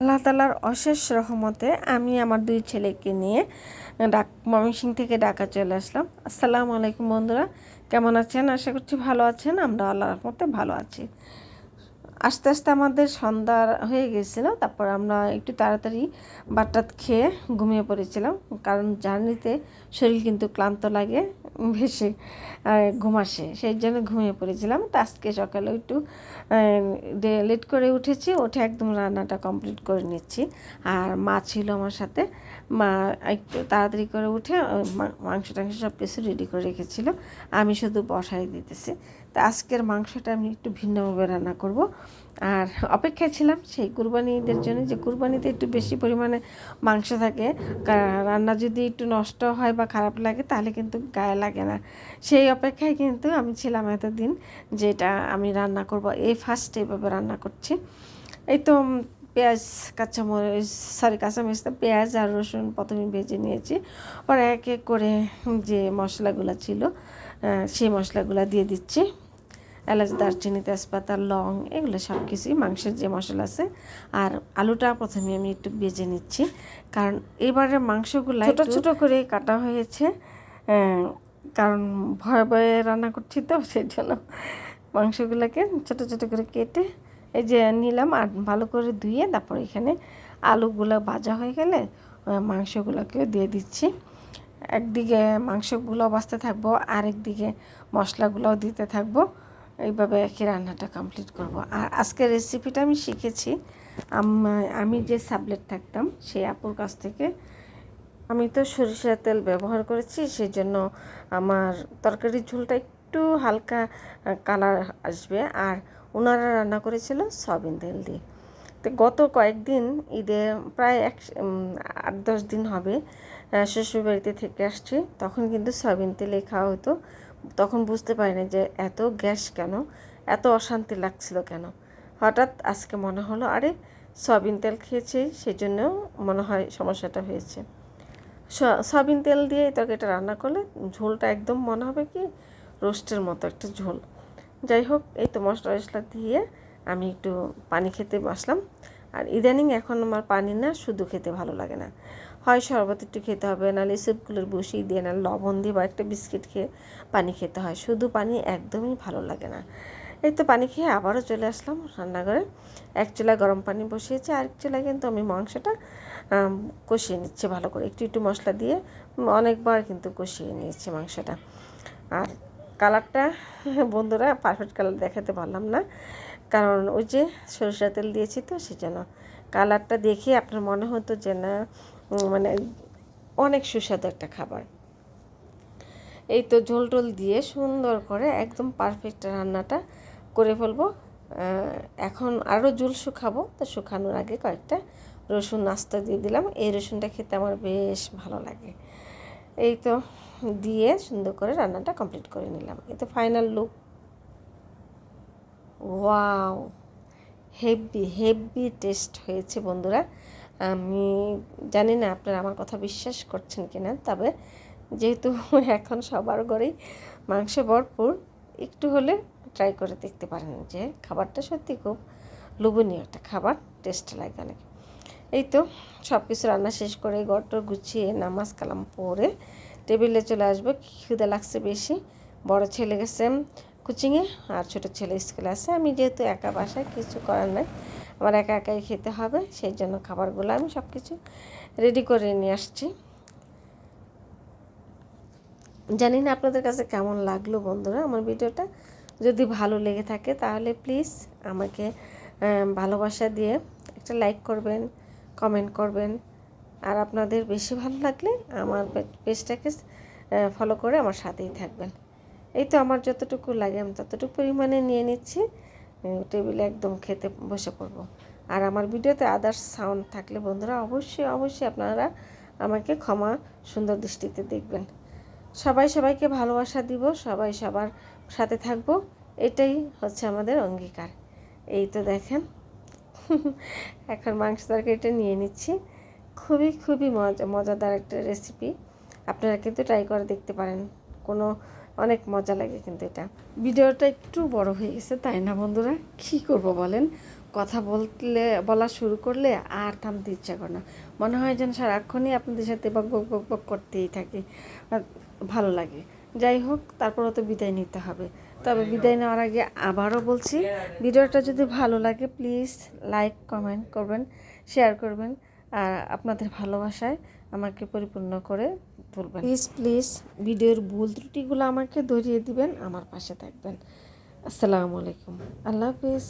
আল্লাহ তালার অশেষ রহমতে আমি আমার দুই ছেলেকে নিয়ে ডাক ময়মনসিং থেকে ঢাকা চলে আসলাম। আসসালামু আলাইকুম বন্ধুরা, কেমন আছেন? আশা করছি ভালো আছেন আমরা আল্লাহ রহমতে ভালো আছি। আস্তে আস্তে আমাদের সন্ধ্যা হয়ে গেছিল, তারপর আমরা একটু তাড়াতাড়ি বাটাত খেয়ে ঘুমিয়ে পড়েছিলাম। কারণ জার্নিতে শরীর কিন্তু ক্লান্ত লাগে বেশি আর ঘুম আসে, সেই জন্য ঘুমিয়ে পড়েছিলাম। তো আজকে সকালে একটু লেট করে উঠেছি, উঠে একদম রান্নাটা কমপ্লিট করে নিচ্ছি। আর মা ছিল আমার সাথে, মা একটু তাড়াতাড়ি করে উঠে মাংস টাংস সব কিছু রেডি করে রেখেছিল। আমি শুধু বসাই দিতেছি। তা আজকের মাংসটা আমি একটু ভিন্নভাবে রান্না করব। আর অপেক্ষায় ছিলাম সেই কুরবানি ঈদের জন্য যে কুরবানিতে একটু বেশি পরিমাণে মাংস থাকে। রান্না যদি একটু নষ্ট হয় বা খারাপ লাগে তাহলে কিন্তু গায়ে লাগে না। সেই অপেক্ষায় কিন্তু আমি ছিলাম এতদিন যেটা আমি রান্না করব। এই ফার্স্ট এভাবে রান্না করছি। এই তো পেঁয়াজ, কাঁচামরিচ সরি কাঁচামরিচ তো পেঁয়াজ আর রসুন প্রথমে ভেজে নিয়েছি। পরে এক এক করে যে মশলাগুলো ছিল সেই মশলাগুলো দিয়ে দিচ্ছি। এলাচ দারচিনি তেজপাতা লং এগুলো সব কিছুই মাংসের যে মশলা আছে। আর আলুটা প্রথমে আমি একটু বেজে নিচ্ছি কারণ এবারে মাংসগুলো ছোটো ছোটো করে কাটা হয়েছে কারণ ভয়ে ভয়ে রান্না করছি তো সেই জন্য মাংসগুলোকে ছোটো ছোটো করে কেটে এই যে নিলাম আর ভালো করে ধুয়ে তারপর এখানে আলুগুলো ভাজা হয়ে গেলে মাংসগুলোকেও দিয়ে দিচ্ছি। একদিকে মাংসগুলো বাঁচতে থাকব আরেকদিকে মশলাগুলোও দিতে থাকব। এইভাবে কি রান্নাটা কমপ্লিট করব। আর আজকের রেসিপিটা আমি শিখেছি। আম- যে সাবলেট থাকতাম, সেই আপুর কাছ থেকে। আমি তো সরিষার তেল ব্যবহার করেছি সেই জন্য আমার তরকারির ঝোলটা একটু হালকা কালার আসবে। আর ওনারা রান্না করেছিল সয়াবিন তেল দিয়ে। তো গত কয়েকদিন ঈদে প্রায় এক আট, দশ দিন হবে শ্বশুরবাড়িতে থেকে আসছি, তখন কিন্তু সয়াবিন তেলে খাওয়া হতো। তখন বুঝতে পারিনি যে এত গ্যাস কেন? এত অশান্তি লাগছিল কেন? হঠাৎ আজকে মনে হলো, আরে, সয়াবিন তেল খেয়েছি সেই জন্য মনে হয় সমস্যাটা হয়েছে। সয়াবিন তেল দিয়ে তরকারিটা রান্না করলে ঝোলটা একদম মনে হবে কি, রোস্টের মতো একটা ঝোল। যাই হোক, এই তো মশলা টশলা দিয়ে আমি একটু পানি খেতে বসলাম। আর ইদানিং এখন আমার পানি না, শুধু খেতে ভালো লাগে না। হয় শরবত একটু খেতে হবে, নাহলে স্যুপগুলোর বসিয়ে দিয়ে না লবণ দিয়ে বা একটা বিস্কিট খেয়ে পানি খেতে হয়। শুধু পানি একদমই ভালো লাগে না। এই তো পানি খেয়ে আবারও চলে আসলাম রান্নাঘরে। এক চুলায় গরম পানি বসিয়েছি আর এক চুলায় কিন্তু আমি মাংসটা কষিয়ে নিচ্ছি ভালো করে। একটু একটু মশলা দিয়ে অনেকবার কিন্তু কষিয়ে নিয়েছি মাংসটা। আর কালারটা বন্ধুরা পারফেক্ট কালার দেখাতে পারলাম না। কারণ ওই যে সরিষা তেল দিয়েছি তো, সেজন্য কালারটা দেখে আপনার মনে হতো যে না মানে অনেক সুস্বাদু একটা খাবার। এই তো ঝোল টোল দিয়ে সুন্দর করে একদম পারফেক্ট রান্নাটা করে ফেলব। এখন আরও ঝোল শুকাবো, তো শুকানোর আগে কয়েকটা রসুন নাস্তা দিয়ে দিলাম। এই রসুনটা খেতে আমার বেশ ভালো লাগে। এই তো দিয়ে সুন্দর করে রান্নাটা কমপ্লিট করে নিলাম। এই তো final look wow heavy heavy taste হয়েছে বন্ধুরা। আমি জানি না আপনারা আমার কথা বিশ্বাস করছেন কিনা, তবে যেহেতু এখন সবার ঘরেই মাংস ভরপুর, একটু হলে ট্রাই করে দেখতে পারেন যে খাবারটা সত্যি খুব লোভনীয় একটা খাবার টেস্ট লাগে অনেক। এই তো সব কিছু রান্না শেষ করে গটর গুছিয়ে নামাজ কালাম পরে টেবিলে চলে আসবে, খিদে লাগছে বেশি, বড় ছেলে গেছে কোচিংয়ে আর ছোটো ছেলে স্কুলে আছে। আমি যেহেতু একা বাসায় কিছু করার নাই, আমার একা একাই খেতে হবে, সেই জন্য খাবারগুলো আমি সব কিছু রেডি করে নিয়ে আসছি। জানি না আপনাদের কাছে কেমন লাগল বন্ধুরা আমার ভিডিওটা। যদি ভালো লেগে থাকে তাহলে প্লিজ আমাকে ভালোবাসা দিয়ে একটা লাইক করবেন কমেন্ট করবেন। আর আপনাদের বেশি ভালো লাগলে আমার পেজটাকে ফলো করে আমার সাথেই থাকবেন। এই তো আমার যতটুকু লাগে আমি ততটুকু পরিমাণে নিয়ে নিচ্ছি। টেবিলে একদম খেতে বসে পড়ব। আর আমার ভিডিওতে আদার্স সাউন্ড থাকলে বন্ধুরা অবশ্যই অবশ্যই আপনারা আমাকে ক্ষমা সুন্দর দৃষ্টিতে দেখবেন। সবাই সবাইকে ভালোবাসা দিব, সবাই সবার সাথে থাকব। এটাই হচ্ছে আমাদের অঙ্গীকার। এই তো দেখেন, এখন মাংস তরকারিটা নিয়ে নিচ্ছি। খুবই খুবই মজা, মজাদার একটা রেসিপি আপনারা কিন্তু ট্রাই করে দেখতে পারেন। কোনো অনেক মজা লাগে কিন্তু এটা। ভিডিওটা একটু বড় হয়ে গেছে, তাই না বন্ধুরা? কী করব বলেন? কথা বললে, বলা শুরু করলে আর থামতে ইচ্ছা করে না। মনে হয় যেন সারাক্ষণই আপনাদের সাথে বক বক বক বক করতেই থাকি। ভালো লাগে। যাই হোক, তারপরও তো বিদায় নিতে হবে। তবে বিদায় নেওয়ার আগে আবারও বলছি, ভিডিওটা যদি ভালো লাগে, প্লিজ লাইক, কমেন্ট করবেন, শেয়ার করবেন। আর আপনাদের ভালোবাসায় আমাকে পরিপূর্ণ করে তুলবেন। প্লিজ প্লিজ ভিডিওর ভুল ত্রুটিগুলো আমাকে ধরিয়ে দিবেন, আমার পাশে থাকবেন। আসসালামু আলাইকুম। আল্লাহ হাফিজ।